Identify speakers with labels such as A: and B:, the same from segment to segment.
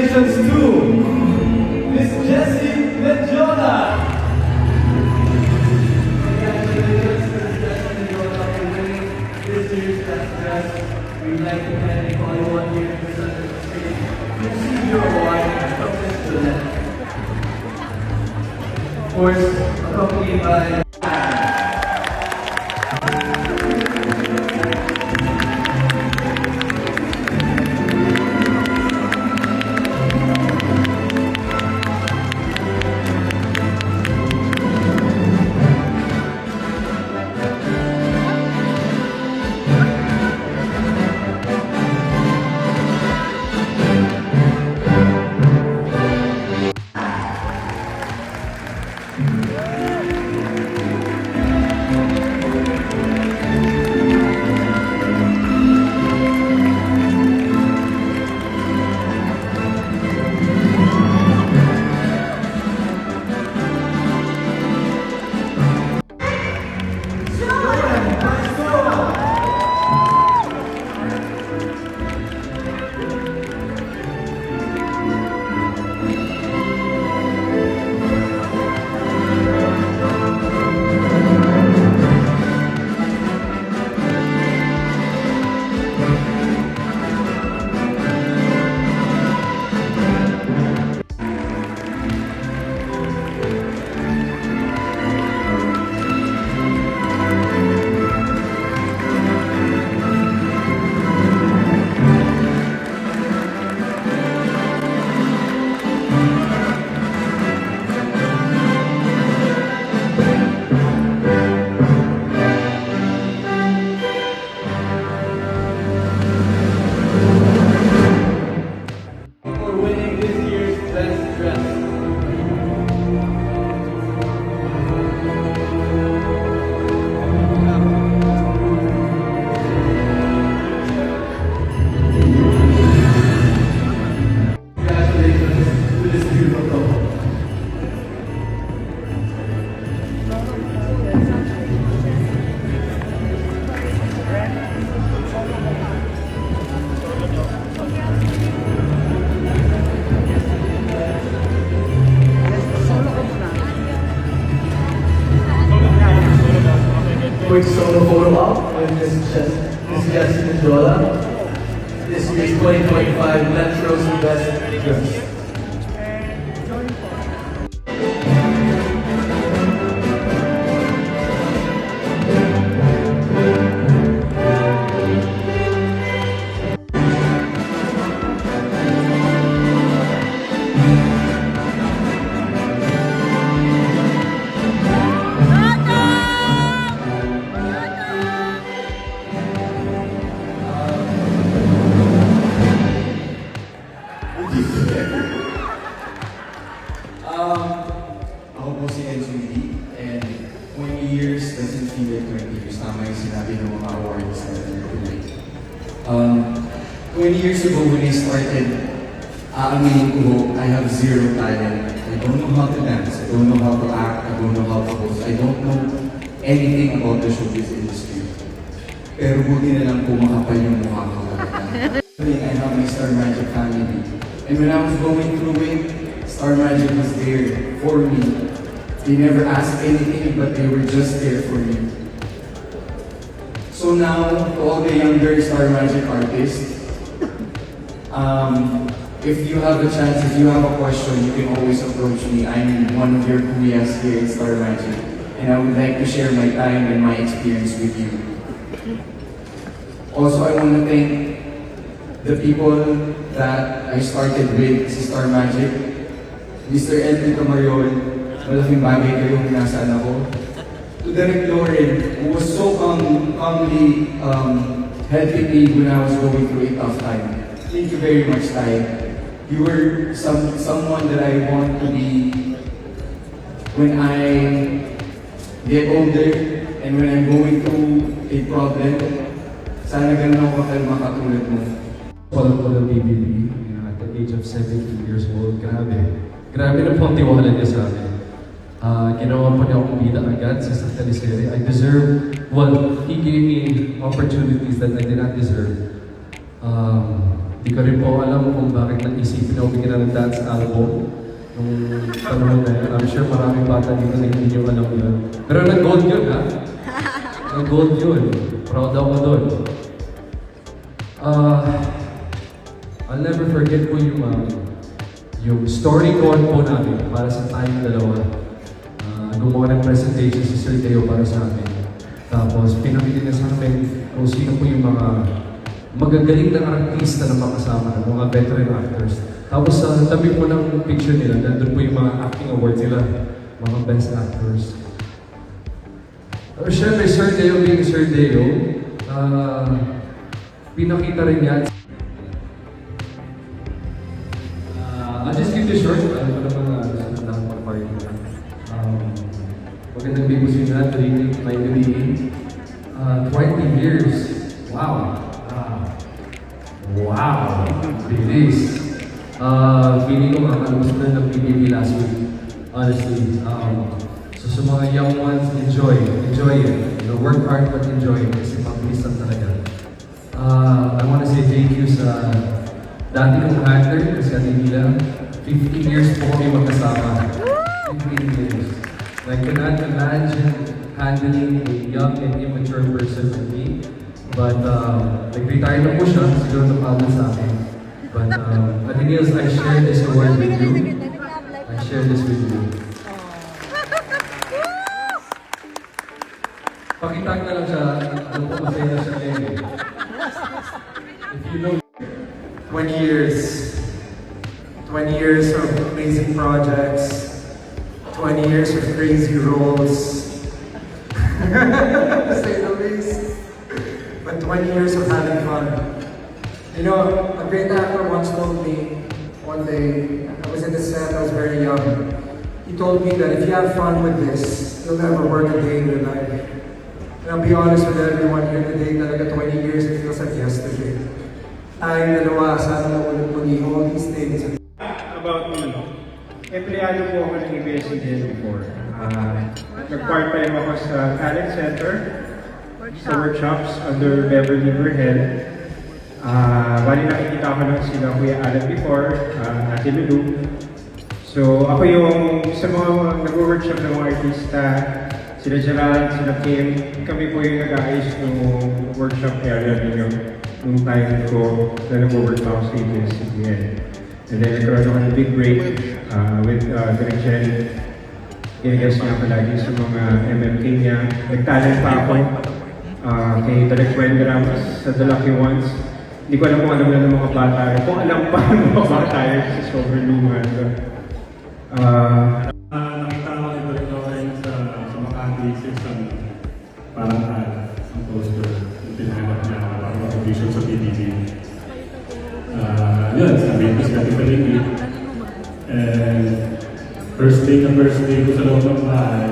A: congratulations to Miss Jessie Medjona. This year's best dress. We'd like to thank everyone here in the Receive your award this. Of course, accompanied by. Quick solo photo op with Miss Jes- Miss Jessica Jola. This year's 2025 Metro's Best Dress.
B: Um, ako po si Enzo Lee, and 20 years doesn't feel like 20 years. Tama yung sinabi ng mga awards na nagpulay. Um, 20 years ago when I started, aaminin ko, I have zero talent. I don't know how to dance, I don't know how to act, I don't know how to host, I don't know anything about the showbiz industry. Pero buti na lang po makapal yung mukha ko. I have my Star Magic family. And when I was going through it, Star Magic was there for me. They never asked anything, but they were just there for me. So now, to all the younger Star Magic artists, um, if you have a chance, if you have a question, you can always approach me. I'm one of your kuyas here at Star Magic. And I would like to share my time and my experience with you. Also, I want to thank the people that I started with Star Magic. Mr. Edwin Camariol, malaking bagay kayong nasaan ako. To Derek Lauren, who was so calm, calmly um, helping me when I was going through a tough time. Thank you very much, Ty. You were some someone that I want to be when I get older and when I'm going through a problem. Sana ganun ako kakalma katulad mo.
C: Follow ko ng BBB at the age of 17 years old. Grabe. Grabe na po ang tiwala niya sa akin. Ah, ginawa po niya akong bida agad sa sa teleserye. I deserve, well, he gave me opportunities that I did not deserve. Um, di ko rin po alam kung bakit nag-isipin ako bigyan ng dance album nung panahon na yun. I'm sure maraming bata dito na hindi nyo alam yun. Pero nag-gold yun, ha? Nag-gold yun. Proud ako doon. Ah, I'll never forget po yung, um, yung story code po namin para sa tayong dalawa. Ah, gumawa ng presentation si Sir Teo para sa amin. Tapos pinakita niya sa amin kung sino po yung mga magagaling na artista na makasama mga veteran actors. Tapos sa tabi po ng picture nila, nandun po yung mga acting awards nila, mga best actors. Uh, Siyempre, Sir Deo being Sir Deo, ah, pinakita rin yan. Really, my baby. Uh, 20 years. Wow. Ah. wow. Bilis. Uh, feeling ko makakalabas na ng PBB last week. Honestly. Um, so sa mga young ones, enjoy. Enjoy it. You know, work hard but enjoy it. Kasi mabilis lang talaga. Uh, I want to say thank you sa dati kong handler, kasi ati nila. 15 years po kami magkasama. 15 years. I cannot imagine handling a young and immature person like me. But um, nag-retire na po siya, siguro napagod sa akin. But um, Ate Nils, I share this award with you. I share this with you. Pakitag na lang siya, ano po masaya na siya ngayon. eh. If you know
D: 20 years. 20 years of amazing projects. 20 years of crazy roles. To say the least. But 20 years of having fun. You know, a great actor once told me one day, I was in the set, I was very young. He told me that if you have fun with this, you'll never work a day in your life. And I'll be honest with everyone here today, that talaga 20 years, it feels like yesterday. Tayong dalawa, sana maulit muli all these things.
E: about me. Empleyado po ako ng ABS-CBN before. Uh, Nag-part-time ako sa talent center, sa workshops under Beverly Verhel. Uh, bali nakikita ko lang sila Kuya Alan before, uh, Ate Lulu. So ako yung sa mga nag-workshop ng mga artista, sila Gerald, sila Kim, kami po yung nag-aayos ng workshop area ninyo nung time ko na nag-work ako sa ABS-CBN. And then nagkaroon ako ng big break uh, with uh, Direk. Ginagas niya ako lagi sa mga MMK niya. Nagtalent pa ako uh, kay Direk Wendy Ramos sa The Lucky Ones. Hindi ko alam kung alam na ng mga bata. Kung alam pa ng mga bata yun kasi sobrang luma. Uh,
F: nakita ko ito rin ako sa, sa Makati parang ad, ang poster, yung pinahanap niya ako para audition sa PBB. Ah, yun, sa Ate Palinggi. And first day na first day ko sa loob ng bahay,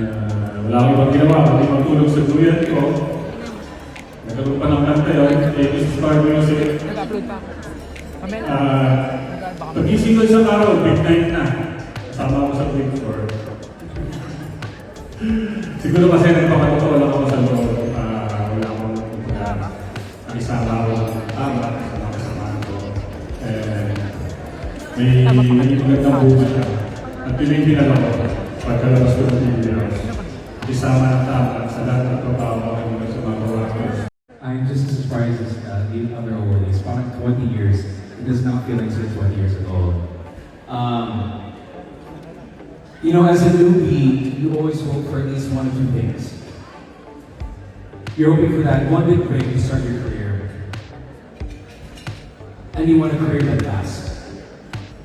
F: na wala akong ibang ginawa, kundi magtulog sa duyan ko. Nagkaroon pa ng kanta yun, eh, this is Star Music. Ah, Pagising ko isang araw, midnight na. Kasama ako sa Big Four. Siguro kasi nagpapatotoo lang
G: I'm just as surprised as uh, the other awardees. Parang 20 years, it does not feel like it's 20 years ago. Um, you know, as a newbie, you always hope for at least one or two things. You're hoping for that one big break to start your career. And you want a career that lasts.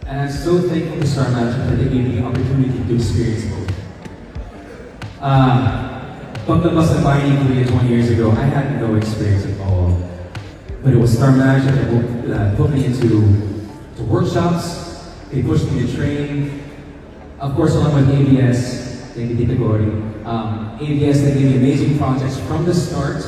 G: And I'm so thankful to Star Magic they gave me the opportunity to experience both. Uh, Paglabas ng Bayani Korea 20 years ago, I had no experience at all. But it was Star Magic that put, uh, put me into to workshops. They pushed me to train. Of course, along with ABS, thank you, Gori. Um, ABS, they gave me amazing projects from the start